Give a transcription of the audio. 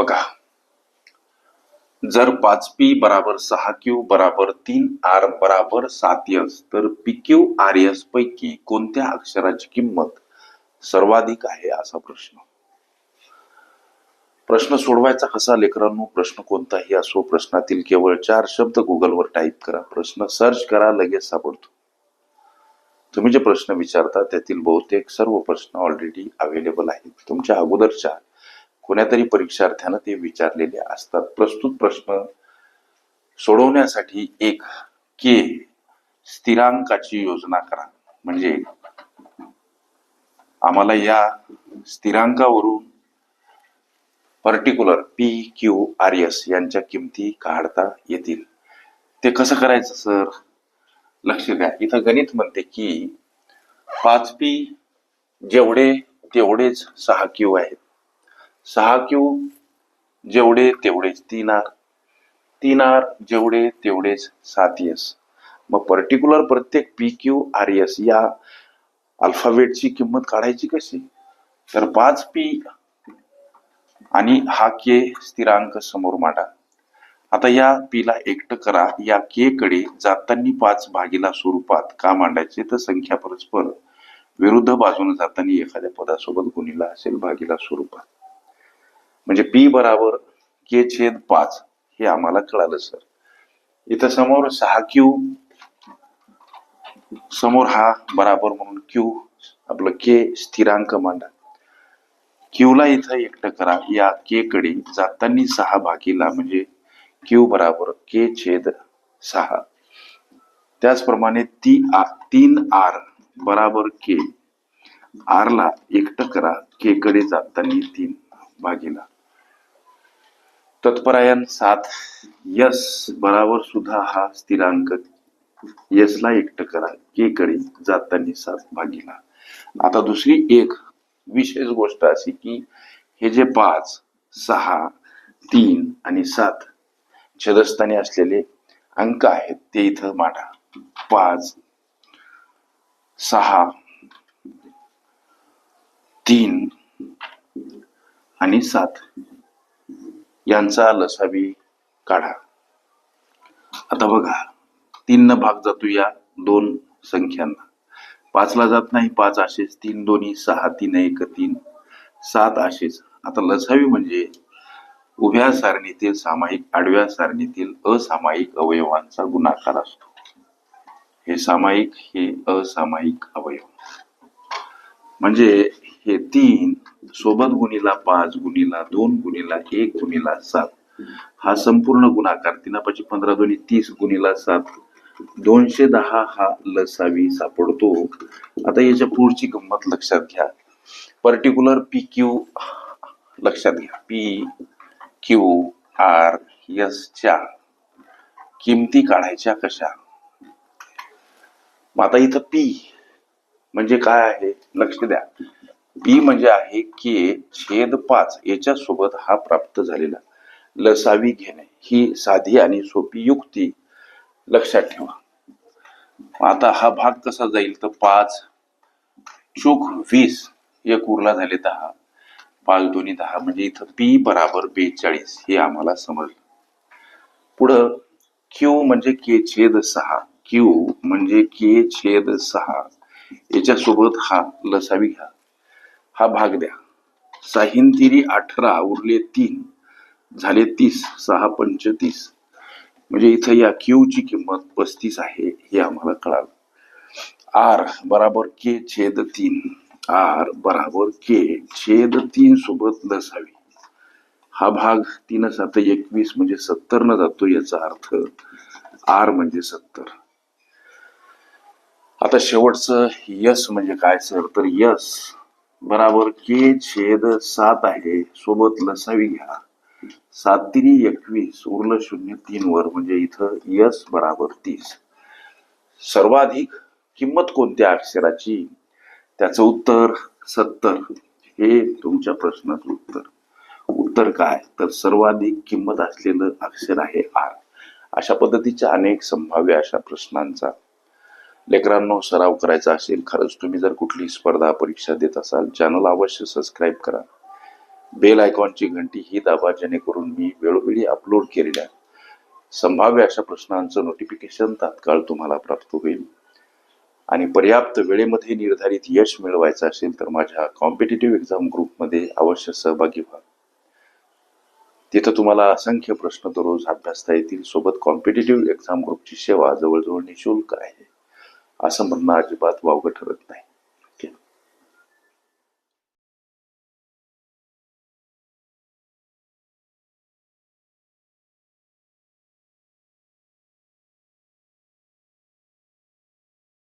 बघा. जर पाच पी बराबर सहा क्यू बराबर तीन आर बराबर सात यस तर पी क्यू आर एस पैकी कोणत्या अक्षराची किंमत सर्वाधिक आहे असा प्रश्न. प्रश्न सोडवायचा कसा लेकरांनो? प्रश्न कोणताही असो प्रश्नातील केवळ चार शब्द गुगलवर टाईप करा. प्रश्न सर्च करा लगेच सापडतो. तुम्ही जे प्रश्न विचारता त्यातील बहुतेक सर्व प्रश्न ऑलरेडी अवेलेबल आहेत. तुमच्या अगोदरच्या कोणातरी परीक्षार्थ्यानं ते विचारलेले असतात. प्रस्तुत प्रश्न सोडवण्यासाठी एक के स्थिरांकाची योजना करा. म्हणजे आम्हाला या स्थिरांकावरून particular P Q R S यांच्या किमती काढता येतील. ते कसं करायचं सर? लक्ष द्या. इथं गणित म्हणते की पाच पी जेवढे तेवढेच सहा क्यू आहेत. सहा क्यू जेवढे तेवढेच तीन आर. तीन आर जेवढे तेवढेच सात एस मग पर्टिक्युलर प्रत्येक पी क्यू आर एस या अल्फाबेटची किंमत काढायची कशी? तर पाच पी आणि हा के स्थिरांक समोर मांडा. आता या पीला एकट करा. या के कडे जाताना पाच भागीला स्वरूपात का मांडायचे? तर संख्या परस्पर विरुद्ध बाजूने जाताना एखाद्या पदासोबत गुणीला असेल भागीला स्वरूपात. म्हणजे पी बराबर के छेद पाच हे आम्हाला कळालं सर. इथं समोर सहा क्यू समोर हा बराबर म्हणून क्यू आपलं के स्थिरांक मांडा. क्यूला इथं एकटं करा या के कडे जाताना सहा भागीला म्हणजे क्यू बराबर के छेद सहा. त्याचप्रमाणे ती आ, तीन आर बराबर के आर ला एकटं करा के कडे जाताना तीन भागीला. तत्परायण सात यस बराबर सुद्धा हा स्थिरांक. यसला एकट एकटं करा के कडे जातानी सात भागीला. आता दुसरी एक विशेष गोष्ट अशी की हे जे पाच सहा तीन आणि सात छेदस्थानी असलेले अंक आहेत ते इथं मांडा. पाच सहा तीन आणि सात. यांचा लसावी काढा. आता बघा तीन भाग जातो या दोन संख्यांना. पाचला जात नाही पाच आशेच तीन दोन्ही सहा तीन एक तीन. सात आशेच आता लसावी म्हणजे उभ्या सारणीतील सामायिक आडव्या सारणीतील असामायिक अवयवांचा गुणाकार असतो. हे सामायिक हे असामायिक अवयव. म्हणजे हे तीन सोबत गुणीला पाच गुणीला दोन गुणीला एक गुणीला सात. हा संपूर्ण गुणाकार तिनापाची पंधरा दोन्ही तीस गुणीला सात. दोनशे दहा हा लसावी सापडतो. आता याच्या पुढची गंमत लक्षात घ्या. पर्टिक्युलर पी क्यू लक्षात घ्या. पी क्यू आर एसच्या किमती काढायच्या कशा? मग आता इथं पी म्हणजे काय आहे? लक्ष द्या. बी म्हणजे आहे के छेद पाच याच्या सोबत हा प्राप्त झालेला. लसावी घेणे ही साधी आणि सोपी युक्ती. लक्षात ठेवा. आता हा भाग कसा जाईल तर पाच चूक वीस एक उरला झाले दहा. पाच दोन्ही दहा म्हणजे इथं पी बराबर बेचाळीस हे आम्हाला समजलं. पुढं क्यू म्हणजे के छेद सहा. क्यू म्हणजे के छेद सहा. याच्यासोबत हा लसावी घ्या. हा भाग द्या. साहीन तिरी अठरा उरले तीन झाले तीस सहा पंचतीस म्हणजे इथं या क्यू ची किंमत पस्तीस आहे हे आम्हाला कळालं. आर बराबर के छेद तीन. आर बराबर के छेद तीन सोबत नसावी. हा भाग तीन सात एकवीस म्हणजे सत्तर न जातो याचा अर्थ आर म्हणजे सत्तर. आता शेवटचं यस म्हणजे काय सर? तर यस बराबर के छेद सात आहे. सोबत लसावी घ्या. सात तिरी एकवीस. उरलं शून्य तीन वर म्हणजे इथं यस बराबर तीस. सर्वाधिक किंमत कोणत्या अक्षराची? त्याचं उत्तर सत्तर. हे तुमच्या प्रश्नाचं उत्तर. उत्तर काय? तर सर्वाधिक किंमत असलेलं अक्षर आहे आर. अशा पद्धतीच्या अनेक संभाव्य अशा प्रश्नांचा लेकरांनो सराव करायचा असेल खरंच तुम्ही जर कुठली स्पर्धा परीक्षा देत असाल चॅनल अवश्य सबस्क्राईब करा. बेल आयकॉनची घंटी ही दाबा जेणेकरून मी वेळोवेळी अपलोड केलेल्या संभाव्य अशा प्रश्नांचं नोटिफिकेशन तात्काळ तुम्हाला प्राप्त होईल. आणि पर्याप्त वेळेमध्ये निर्धारित यश मिळवायचं असेल तर माझ्या कॉम्पिटेटिव्ह एक्झाम ग्रुपमध्ये अवश्य सहभागी व्हा. तिथं तुम्हाला असंख्य प्रश्न दररोज अभ्यासता येतील. सोबत कॉम्पिटेटिव्ह एक्झाम ग्रुपची सेवा जवळजवळ निशुल्क आहे. असं म्हणणं अजिबात वावगं ठरत नाही.